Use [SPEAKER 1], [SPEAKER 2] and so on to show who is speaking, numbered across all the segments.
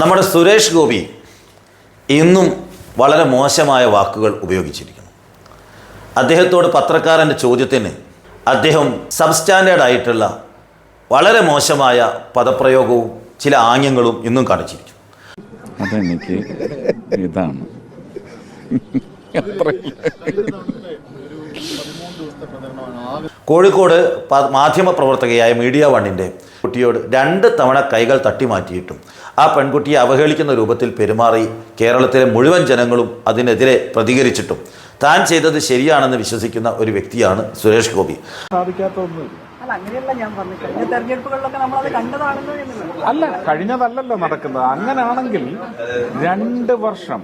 [SPEAKER 1] നമ്മുടെ സുരേഷ് ഗോപി ഇന്നും വളരെ മോശമായ വാക്കുകൾ ഉപയോഗിച്ചിരിക്കുന്നു. അദ്ദേഹത്തോട് പത്രക്കാരന്റെ ചോദ്യത്തിന് അദ്ദേഹം സബ്സ്റ്റാൻഡേർഡ് ആയിട്ടുള്ള വളരെ മോശമായ പദപ്രയോഗവും ചില ആംഗ്യങ്ങളും ഇന്നും കാണിച്ചിരിക്കുന്നു.
[SPEAKER 2] അതെനിക്ക് ഇതാണ്.
[SPEAKER 1] കോഴിക്കോട് മാധ്യമപ്രവർത്തകയായ മീഡിയ വണ്ണിന്റെ കുട്ടിയോട് രണ്ട് തവണ കൈകൾ തട്ടി മാറ്റിയിട്ടും ആ പെൺകുട്ടിയെ അവഹേളിക്കുന്ന രൂപത്തിൽ പെരുമാറി കേരളത്തിലെ മുഴുവൻ ജനങ്ങളും അതിനെതിരെ പ്രതികരിച്ചിട്ടും താൻ ചെയ്തത് ശരിയാണെന്ന് വിശ്വസിക്കുന്ന ഒരു വ്യക്തിയാണ് സുരേഷ് ഗോപി.
[SPEAKER 3] അല്ല
[SPEAKER 2] കഴിഞ്ഞതല്ലല്ലോ നടക്കുന്നത്. അങ്ങനെയാണെങ്കിൽ രണ്ട് വർഷം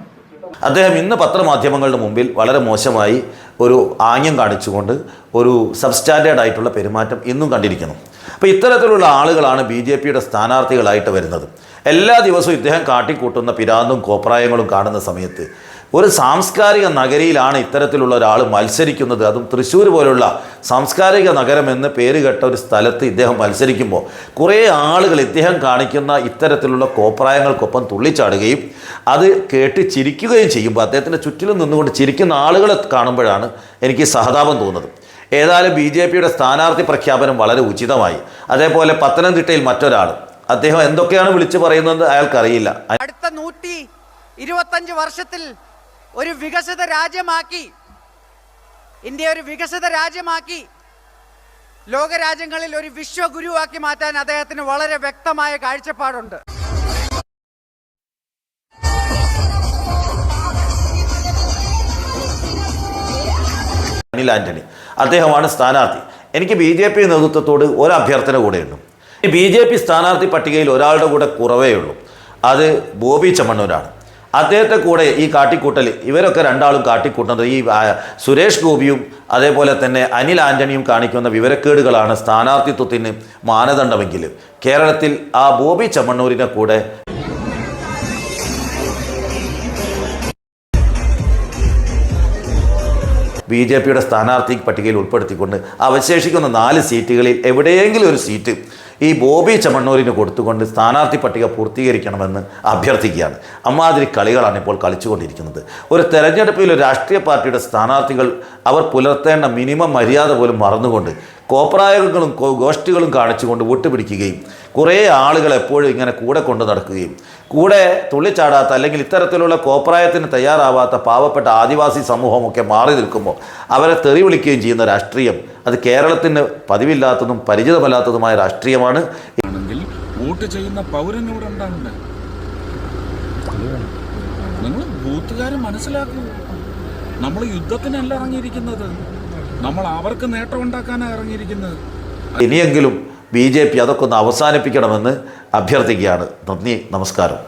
[SPEAKER 1] അദ്ദേഹം ഇന്ന് പത്രമാധ്യമങ്ങളുടെ മുമ്പിൽ വളരെ മോശമായി ഒരു ആംഗ്യം കാണിച്ചുകൊണ്ട് ഒരു സബ്സ്റ്റാൻഡേർഡ് ആയിട്ടുള്ള പെരുമാറ്റം ഇന്നും കണ്ടിരിക്കുന്നു. അപ്പോൾ ഇത്തരത്തിലുള്ള ആളുകളാണ് ബി ജെ പിയുടെ സ്ഥാനാർത്ഥികളായിട്ട് വരുന്നത്. എല്ലാ ദിവസവും ഇദ്ദേഹം കാട്ടിക്കൂട്ടുന്ന പിരാന്തും കോപ്രായങ്ങളും കാണുന്ന സമയത്ത് ഒരു സാംസ്കാരിക നഗരിയിലാണ് ഇത്തരത്തിലുള്ള ഒരാൾ മത്സരിക്കുന്നത്. അതും തൃശ്ശൂർ പോലുള്ള സാംസ്കാരിക നഗരം എന്ന് പേര് കേട്ട ഒരു സ്ഥലത്ത് ഇദ്ദേഹം മത്സരിക്കുമ്പോൾ കുറേ ആളുകൾ ഇദ്ദേഹം കാണിക്കുന്ന ഇത്തരത്തിലുള്ള കോപ്രായങ്ങൾക്കൊപ്പം തുള്ളിച്ചാടുകയും അത് കേട്ട് ചിരിക്കുകയും ചെയ്യുമ്പോൾ അദ്ദേഹത്തിന്റെ ചുറ്റിലും നിന്നുകൊണ്ട് ചിരിക്കുന്ന ആളുകളെ കാണുമ്പോഴാണ് എനിക്ക് സഹതാപം തോന്നുന്നത്. ഏതായാലും ബി ജെ പിയുടെ സ്ഥാനാർത്ഥി പ്രഖ്യാപനം വളരെ ഉചിതമായി. അതേപോലെ പത്തനംതിട്ടയിൽ മറ്റൊരാൾ. അദ്ദേഹം എന്തൊക്കെയാണ് വിളിച്ചു പറയുന്നത് അയാൾക്കറിയില്ല.
[SPEAKER 4] അടുത്ത നൂറ്റി ഇരുപത്തഞ്ച് വർഷത്തിൽ ഒരു വികസിത രാജ്യമാക്കി. ഇന്ത്യ ഒരു വികസിത രാജ്യമാക്കി. ലോകരാജ്യങ്ങളിൽ ഒരു വിശ്വഗുരുവാക്കി മാറ്റാൻ അദ്ദേഹത്തിന് വളരെ വ്യക്തമായ കാഴ്ചപ്പാടുണ്ട്.
[SPEAKER 1] അനിൽ ആന്റണി അദ്ദേഹമാണ് സ്ഥാനാർത്ഥി. എനിക്ക് ബി ജെ പി നേതൃത്വത്തോട് ഒരു അഭ്യർത്ഥന കൂടെയുണ്ട് ബി ജെ പി സ്ഥാനാർത്ഥി പട്ടികയിൽ ഒരാളുടെ കൂടെ കുറവേ ഉള്ളൂ. അത് ബോബി ചമ്മണ്ണൂരാണ്. അദ്ദേഹത്തെ കൂടെ ഈ കാട്ടിക്കൂട്ടൽ ഇവരൊക്കെ രണ്ടാളും കാട്ടിക്കൂട്ടുന്നത് ഈ സുരേഷ് ഗോപിയും അതേപോലെ തന്നെ അനിൽ ആന്റണിയും കാണിക്കുന്ന വിവരക്കേടുകളാണ് സ്ഥാനാർത്ഥിത്വത്തിന് മാനദണ്ഡമെങ്കിൽ. കേരളത്തിൽ ആ ബോബി ചമ്മണ്ണൂരിനെ കൂടെ ബി ജെ പിയുടെ സ്ഥാനാർത്ഥി പട്ടികയിൽ ഉൾപ്പെടുത്തിക്കൊണ്ട് അവശേഷിക്കുന്ന നാല് സീറ്റുകളിൽ എവിടെയെങ്കിലും ഒരു സീറ്റ് ഈ ബോബി ചമ്മണ്ണൂരിന് കൊടുത്തുകൊണ്ട് സ്ഥാനാർത്ഥി പട്ടിക പൂർത്തീകരിക്കണമെന്ന് അഭ്യർത്ഥിക്കുകയാണ്. അമ്മാതിരി കളികളാണ് ഇപ്പോൾ കളിച്ചുകൊണ്ടിരിക്കുന്നത്. ഒരു തെരഞ്ഞെടുപ്പിൽ ഒരു രാഷ്ട്രീയ പാർട്ടിയുടെ സ്ഥാനാർത്ഥികൾ അവർ പുലർത്തേണ്ട മിനിമം മര്യാദ പോലും മറന്നുകൊണ്ട് കോപ്രായങ്ങളും ഗോഷ്ടികളും ഗോഷ്ഠികളും കാണിച്ചുകൊണ്ട് വിട്ടുപിടിക്കുകയും കുറേ ആളുകൾ എപ്പോഴും ഇങ്ങനെ കൂടെ കൊണ്ട് നടക്കുകയും കൂടെ തുള്ളിച്ചാടാത്ത അല്ലെങ്കിൽ ഇത്തരത്തിലുള്ള കോപ്രായത്തിന് തയ്യാറാവാത്ത പാവപ്പെട്ട ആദിവാസി സമൂഹമൊക്കെ മാറി നിൽക്കുമ്പോൾ അവരെ തെറി വിളിക്കുകയും ചെയ്യുന്ന രാഷ്ട്രീയം അത് കേരളത്തിന് പതിവില്ലാത്തതും പരിചിതമല്ലാത്തതുമായ രാഷ്ട്രീയമാണ്.
[SPEAKER 2] വോട്ട് ചെയ്യുന്ന പൗരനോട് ഉണ്ടാകണ്ടേ നിങ്ങൾ ബൂത്തുകാരെ മനസ്സിലാക്കൂ. നമ്മൾ യുദ്ധത്തിനല്ല ഇറങ്ങിയിരിക്കുന്നത്. നമ്മൾ അവർക്ക് നേട്ടം ഉണ്ടാക്കാനാണ് ഇറങ്ങിയിരിക്കുന്നത്.
[SPEAKER 1] ഇനിയെങ്കിലും ബി ജെ പി അതൊക്കെ ഒന്ന് അവസാനിപ്പിക്കണമെന്ന് അഭ്യർത്ഥിക്കുകയാണ്. നന്ദി നമസ്കാരം.